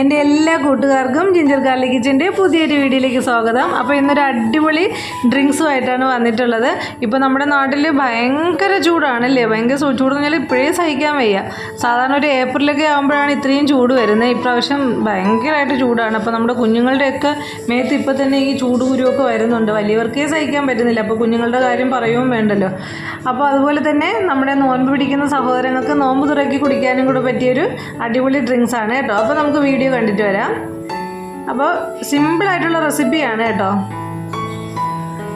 എന്റെ എല്ലാ കൂട്ടുകാർക്കും ജിഞ്ചർ ഗാർലിക് കിച്ചന്റെ പുതിയൊരു വീഡിയോയിലേക്ക് സ്വാഗതം. അപ്പോൾ ഇന്നൊരു അടിപൊളി ഡ്രിങ്ക്സുമായിട്ടാണ് വന്നിട്ടുള്ളത്. ഇപ്പോൾ നമ്മുടെ നാട്ടിൽ ഭയങ്കര ചൂടാണല്ലേ? ഭയങ്കര ചൂട് എന്ന് പറഞ്ഞാൽ ഇപ്പോഴേ സഹിക്കാൻ വയ്യ. സാധാരണ ഒരു ഏപ്രിലൊക്കെ ആകുമ്പോഴാണ് ഇത്രയും ചൂട് വരുന്നത്. ഇപ്രാവശ്യം ഭയങ്കരമായിട്ട് ചൂടാണ്. അപ്പോൾ നമ്മുടെ കുഞ്ഞുങ്ങളുടെയൊക്കെ മേത്ത് ഇപ്പോൾ തന്നെ ഈ ചൂട് കുരുവൊക്കെ വരുന്നുണ്ട്. വലിയവർക്കേ സഹിക്കാൻ പറ്റുന്നില്ല. അപ്പോൾ കുഞ്ഞുങ്ങളുടെ കാര്യം പറയുകയും വേണ്ടല്ലോ. അപ്പോൾ അതുപോലെ തന്നെ നമ്മുടെ നോൻപ് പിടിക്കുന്ന സഹോദരങ്ങൾക്ക് നോമ്പ് തുറക്കി കുടിക്കാനും കൂടെ പറ്റിയൊരു അടിപൊളി ഡ്രിങ്ക്സാണ് കേട്ടോ. അപ്പോൾ നമുക്ക് വീഡിയോ കണ്ടിട്ട് വരാം. അപ്പോൾ സിമ്പിളായിട്ടുള്ള റെസിപ്പിയാണ് കേട്ടോ.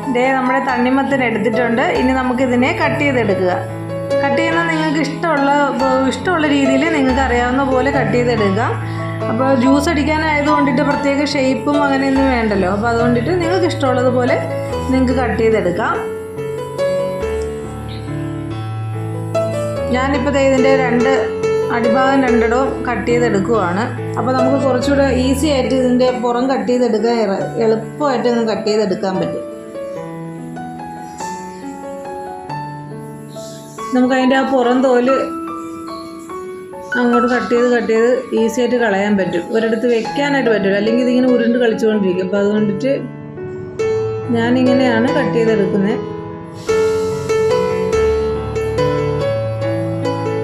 ഇതേ നമ്മുടെ തണ്ണിമത്തൻ എടുത്തിട്ടുണ്ട്. ഇനി നമുക്കിതിനെ കട്ട് ചെയ്തെടുക്കുക. കട്ട് ചെയ്യുന്ന നിങ്ങൾക്ക് ഇഷ്ടമുള്ള ഇഷ്ടമുള്ള രീതിയിൽ നിങ്ങൾക്ക് അറിയാവുന്ന പോലെ കട്ട് ചെയ്തെടുക്കുക. അപ്പോൾ ജ്യൂസ് അടിക്കാനായത് കൊണ്ടിട്ട് പ്രത്യേക ഷേപ്പും അങ്ങനെയൊന്നും വേണ്ടല്ലോ. അപ്പോൾ അതുകൊണ്ടിട്ട് നിങ്ങൾക്ക് ഇഷ്ടമുള്ളതുപോലെ നിങ്ങൾക്ക് കട്ട് ചെയ്തെടുക്കാം. ഞാനിപ്പോൾ ഇതിന്റെ രണ്ട് അടിഭാഗം രണ്ടിടവും കട്ട് ചെയ്തെടുക്കുവാണ്. അപ്പോൾ നമുക്ക് കുറച്ചുകൂടെ ഈസി ആയിട്ട് ഇതിന്റെ പുറം കട്ട് ചെയ്തെടുക്കാൻ എളുപ്പമായിട്ട് ഒന്ന് കട്ട് ചെയ്തെടുക്കാൻ പറ്റും. നമുക്ക് അതിന്റെ ആ പുറം തോൽ അങ്ങോട്ട് കട്ട് ചെയ്ത് കട്ട് ചെയ്ത് ഈസി ആയിട്ട് കളയാൻ പറ്റും. ഒരിടത്ത് വെക്കാനായിട്ട് പറ്റില്ല അല്ലെങ്കിൽ ഇതിങ്ങനെ ഉരുണ്ട് കളിച്ചുകൊണ്ടിരിക്കും. അപ്പോൾ അതുകൊണ്ടിട്ട് ഞാനിങ്ങനെയാണ് കട്ട് ചെയ്തെടുക്കുന്നത്.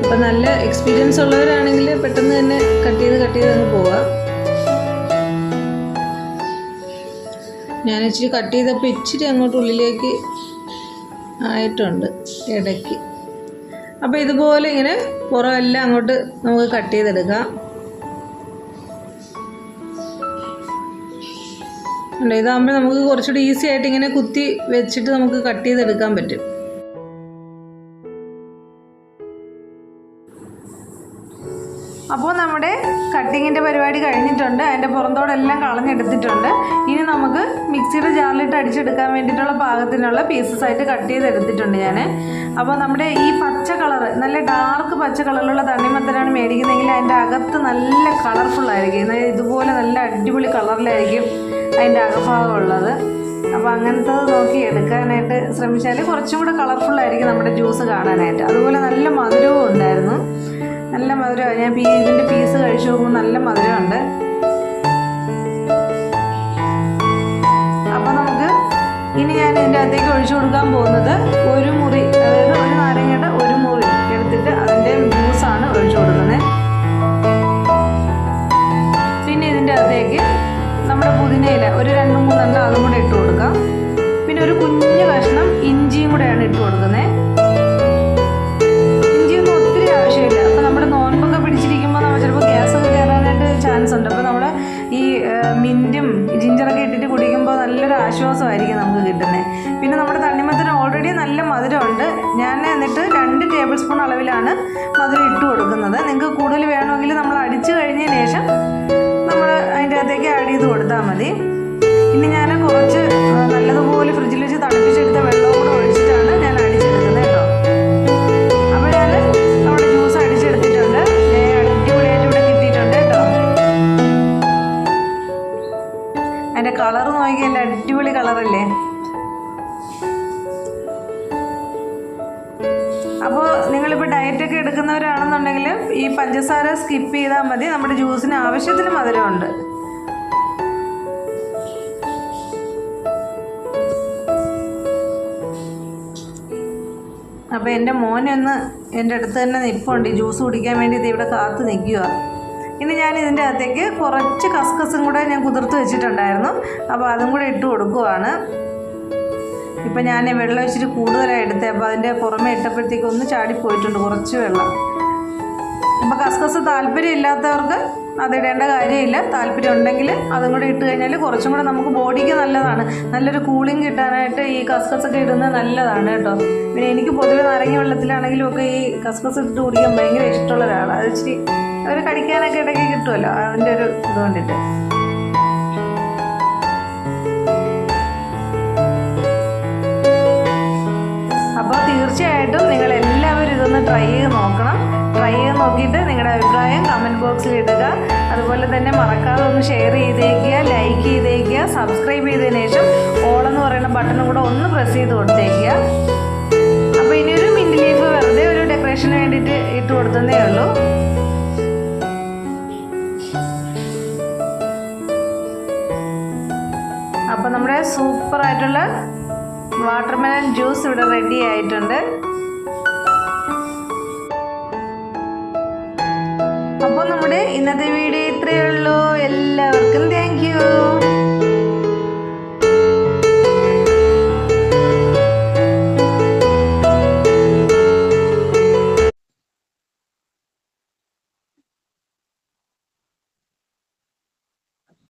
അപ്പം നല്ല എക്സ്പീരിയൻസ് ഉള്ളവരാണെങ്കിൽ പെട്ടെന്ന് തന്നെ കട്ട് ചെയ്ത് കട്ട് ചെയ്ത് അങ്ങ് പോവാം. ഞാൻ ഇച്ചിരി കട്ട് ചെയ്തപ്പോൾ ഇച്ചിരി അങ്ങോട്ട് ഉള്ളിലേക്ക് ആയിട്ടുണ്ട് ഇടയ്ക്ക്. അപ്പോൾ ഇതുപോലെ ഇങ്ങനെ പുറമെല്ലാം അങ്ങോട്ട് നമുക്ക് കട്ട് ചെയ്തെടുക്കാം. ഇതാകുമ്പോൾ നമുക്ക് കുറച്ചുകൂടി ഈസി ആയിട്ട് ഇങ്ങനെ കുത്തി വെച്ചിട്ട് നമുക്ക് കട്ട് ചെയ്തെടുക്കാൻ പറ്റും. അപ്പോൾ നമ്മുടെ കട്ടിങ്ങിന്റെ പരിപാടി കഴിഞ്ഞിട്ടുണ്ട്. അതിന്റെ പുറന്തോടെല്ലാം കളഞ്ഞെടുത്തിട്ടുണ്ട്. ഇനി നമുക്ക് മിക്സിയുടെ ജാറിലിട്ട് അടിച്ചെടുക്കാൻ വേണ്ടിയിട്ടുള്ള പാകത്തിനുള്ള പീസസ് ആയിട്ട് കട്ട് ചെയ്തെടുത്തിട്ടുണ്ട് ഞാൻ അപ്പോൾ നമ്മുടെ ഈ പച്ച കളറ് നല്ല ഡാർക്ക് പച്ച കളറിലുള്ള തണ്ണിമത്തനാണ് മേടിക്കുന്നതെങ്കിൽ അതിന്റെ അകത്ത് നല്ല എന്നാൽ ഇതുപോലെ നല്ല അടിപൊളി കളറിലായിരിക്കും അതിന്റെ അകഭാഗം ഉള്ളത്. അപ്പോൾ അങ്ങനത്തെ നോക്കി എടുക്കാനായിട്ട് ശ്രമിച്ചാൽ കുറച്ചും കൂടെ കളർഫുള്ളായിരിക്കും നമ്മുടെ ജ്യൂസ് കാണാനായിട്ട്. അതുപോലെ നല്ല മധുരവും ഉണ്ടായിരുന്നു. നല്ല മധുരമാണ് ഞാൻ ഇതിന്റെ പീസ് കഴിച്ചു നോക്കുമ്പോൾ നല്ല മധുരമുണ്ട്. അപ്പോൾ നമുക്ക് ഇനി ഞാൻ ഇതിന്റെ അകത്തേക്ക് ഒഴിച്ചു കൊടുക്കാൻ പോകുന്നത് ഒരു മുറി അതായത് ഒരു നാരങ്ങയുടെ ഒരു മുറി എടുത്തിട്ട് അതിന്റെ ജ്യൂസാണ് ഒഴിച്ചു കൊടുക്കുന്നത്. പിന്നെ ഇതിന്റെ അകത്തേക്ക് നമ്മുടെ പുതിനയില ഒരു രണ്ട് മൂന്നെണ്ണം അതും കൂടെ ഇട്ട് കൊടുക്കാം. പിന്നെ ഒരു കുഞ്ഞു കഷ്ണം ഇഞ്ചിയും കൂടെയാണ് ഇട്ട് കൊടുക്കുന്നത്. നല്ല മധുരമുണ്ട്. ഞാൻ എന്നിട്ട് രണ്ട് ടേബിൾ സ്പൂൺ അളവിലാണ് മധുരം ഇട്ട് കൊടുക്കുന്നത്. നിങ്ങൾക്ക് കൂടുതൽ വേണമെങ്കിൽ നമ്മൾ അടിച്ചു കഴിഞ്ഞതിന് ശേഷം നമ്മൾ അതിന്റെ അകത്തേക്ക് ആഡ് ചെയ്ത് കൊടുത്താൽ മതി. ഇനി ഞാൻ കുറച്ച് നല്ലതുപോലെ ഫ്രിഡ്ജിൽ വെച്ച് തണുപ്പിച്ചെടുത്ത നിങ്ങളിപ്പോൾ ഡയറ്റൊക്കെ എടുക്കുന്നവരാണെന്നുണ്ടെങ്കിൽ ഈ പഞ്ചസാര സ്കിപ്പ് ചെയ്താൽ മതി. നമ്മുടെ ജ്യൂസിന് ആവശ്യത്തിന് മധുരമുണ്ട്. അപ്പോൾ എന്റെ മോനൊന്ന് എന്റെ അടുത്ത് തന്നെ നിൽപ്പുണ്ട് ഈ ജ്യൂസ് കുടിക്കാൻ വേണ്ടി ഇത് ഇവിടെ കാത്ത് നിൽക്കുക ഇനി ഞാൻ ഇതിന്റെ അകത്തേക്ക് കുറച്ച് കസ്കസും കൂടെ ഞാൻ കുതിർത്ത് വെച്ചിട്ടുണ്ടായിരുന്നു. അപ്പോൾ അതും കൂടെ ഇട്ട് കൊടുക്കുവാണ്. ഇപ്പം ഞാൻ വെള്ളം ഇച്ചിരി കൂടുതലായി എടുത്തത് അപ്പോൾ അതിന്റെ പുറമെ ഇട്ടപ്പോഴത്തേക്ക് ഒന്ന് ചാടിപ്പോയിട്ടുണ്ട് കുറച്ച് വെള്ളം. അപ്പോൾ കസ്കസ് താല്പര്യം ഇല്ലാത്തവർക്ക് അതിടേണ്ട കാര്യമില്ല. താല്പര്യം ഉണ്ടെങ്കിൽ അതും കൂടെ ഇട്ട് കഴിഞ്ഞാൽ കുറച്ചും കൂടെ നമുക്ക് ബോഡിക്ക് നല്ലതാണ്. നല്ലൊരു കൂളിംഗ് കിട്ടാനായിട്ട് ഈ കസ്കസ് ഒക്കെ ഇടുന്നത് നല്ലതാണ് കേട്ടോ. പിന്നെ എനിക്ക് പൊതുവെ നാരങ്ങ വെള്ളത്തിലാണെങ്കിലും ഒക്കെ ഈ കസ്കസ് ഇട്ട് കുടിക്കാൻ ഭയങ്കര ഇഷ്ടമുള്ള ഒരാളാണ് അത് ഇച്ചിരി അവർ കടിക്കാനൊക്കെ ഇടയ്ക്ക് കിട്ടുമല്ലോ അതിന്റെ ഒരു ഇത് കൊണ്ടിട്ട്. അപ്പോൾ തീർച്ചയായിട്ടും നിങ്ങൾ എല്ലാവരും ഇതൊന്ന് ട്രൈ ചെയ്ത് നോക്കണം. ട്രൈ ചെയ്ത് നോക്കിയിട്ട് നിങ്ങളുടെ അഭിപ്രായം കമന്റ് ബോക്സിൽ ഇടുക. അതുപോലെ തന്നെ മറക്കാതെ ഒന്ന് ഷെയർ ചെയ്തേക്കുക ലൈക്ക് ചെയ്തേക്കുക സബ്സ്ക്രൈബ് ചെയ്തതിന് ശേഷം ഓൾ എന്ന് പറയുന്ന ബട്ടണും കൂടെ ഒന്ന് പ്രസ് ചെയ്ത് കൊടുത്തേക്കുക. അപ്പോൾ ഇനി ഒരു മിന്റ് ലീഫ് വെറുതെ ഒരു ഡെക്കറേഷന് വേണ്ടിയിട്ട് ഇട്ട് കൊടുത്തതേ ഉള്ളൂ. അപ്പോൾ നമ്മുടെ സൂപ്പറായിട്ടുള്ള വാട്ടർമെലൺ ജ്യൂസ് ഇവിടെ റെഡി ആയിട്ടുണ്ട്. അപ്പോൾ നമ്മുടെ ഇന്നത്തെ വീഡിയോ ഇത്രയേ ഉള്ളൂ. എല്ലാവർക്കും താങ്ക് യു